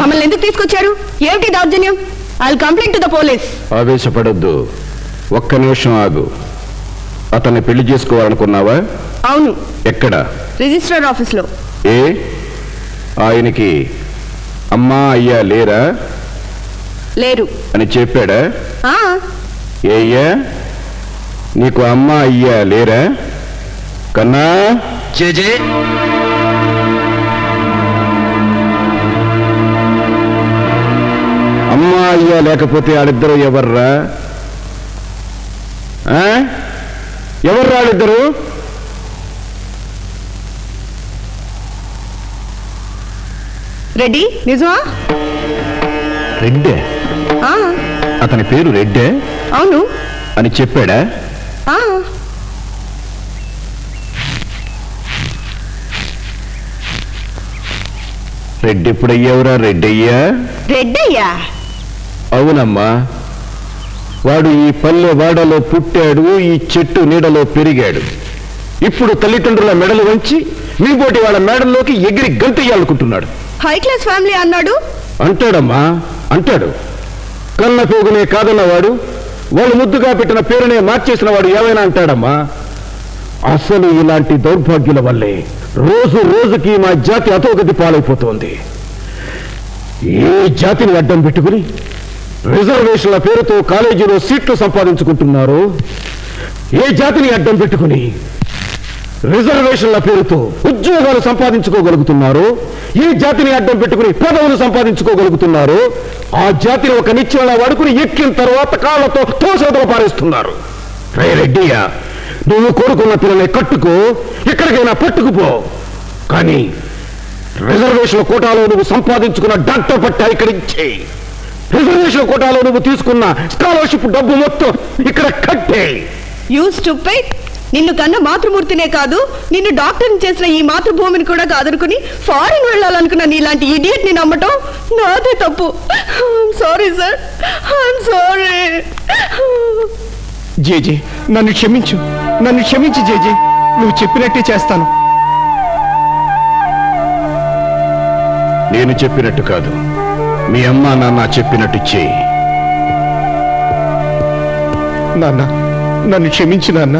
మమ్మల్ని ఎందుకు తీసుకొచ్చారు? ఏమిటి దౌర్జన్యం? I complaint to the police ఆవేశపడొద్దు. ఒక్క నిమిషం ఆగు. అతన్ని పెళ్ళి చేసుకోవాలనుకున్నావా? అవును. ఎక్కడ? రిజిస్ట్రార్ ఆఫీస్లో ఏ? ఆయనకి అమ్మా అయ్యా లేరా? లేరు. అని చెప్పాడా? ఆ. ఏయ్యా? నీకు అమ్మ అయ్యా లేరా? కన్నా? జేజే అమ్మ అయ్యా లేకపోతే వాళ్ళిద్దరు ఎవర్రా? ఆ? ఎవర్రా వాళ్ళిద్దరు రెడ్డి నిజమా? రెడ్డే? ఆ. అతని పేరు రెడ్డే? అవును. అని చెప్పాడా? ఆ. రెడ్డి ఎప్పుడయ్యావురా రెడ్డయ్యా? రెడ్డయ్యా? అవునమ్మా. వాడు ఈ పల్లె వాడలో పుట్టాడు ఈ చెట్టు నీడలో పెరిగాడు. ఇప్పుడు తల్లిదండ్రుల మెడలు వంచి మీ పోటీ వాళ్ళ మేడల్లోకి ఎగిరి గంతయ్యాలనుకుంటున్నాడు. హై క్లాస్ ఫ్యామిలీ అన్నాడు. అంటాడమ్మా అంటాడు. కన్న పోగునే కాదన్నవాడు వాళ్ళు ముద్దుగా పెట్టిన పేరునే మార్చేసిన వాడు ఏమైనా అంటాడమ్మా? అసలు ఇలాంటి దౌర్భాగ్యుల వల్లే రోజు రోజుకి మా జాతి అధోగతి పాలైపోతోంది. ఏ జాతిని అడ్డం పెట్టుకుని రిజర్వేషన్ల పేరుతో కాలేజీలో సీట్లు సంపాదించుకుంటున్నారు. ఏ జాతిని అడ్డం పెట్టుకుని రిజర్వేషన్ల పేరుతో ఉద్యోగాలు సంపాదించుకోగలుగుతున్నారు ఏ జాతిని అడ్డం పెట్టుకుని పదవులు సంపాదించుకోగలుగుతున్నారు ఆ జాతిని ఒక నిత్యంలా వాడుకుని ఎక్కిన తర్వాత కాళ్ళతో తోసవతల పారేస్తున్నారు. రే రెడ్డియా నువ్వు కోరుకున్న పిల్లల్ని కట్టుకో ఎక్కడికైనా పట్టుకుపో. కానీ రిజర్వేషన్ కోటాలో నువ్వు సంపాదించుకున్న డాక్టర్ పట్టా ఇక్కడ ఇచ్చేయి. రిజర్వేషన్ కోటాలో నువ్వు తీసుకున్న స్కాలర్షిప్ డబ్బు మొత్తం ఇక్కడ కట్టే. యూ స్టూపిడ్ నిన్ను కన్న మాతృమూర్తినే కాదు నిన్ను డాక్టర్ని చేసిన ఈ మాతృభూమిని కూడా కాదనుకుని ఫారిన్ వెళ్ళాలనుకున్న నీలాంటి ఇడియట్ని నమ్మటం నాదే తప్పు. Sorry sir I'm sorry JJ నన్ను క్షమించు. నన్ను క్షమించు జేజే. నువ్వు చెప్పినట్టే చేస్తాను. నేను చెప్పినట్టు కాదు. మీ అమ్మ నాన్న చెప్పినట్టు చేయి. నాన్న నన్ను క్షమించి నాన్న.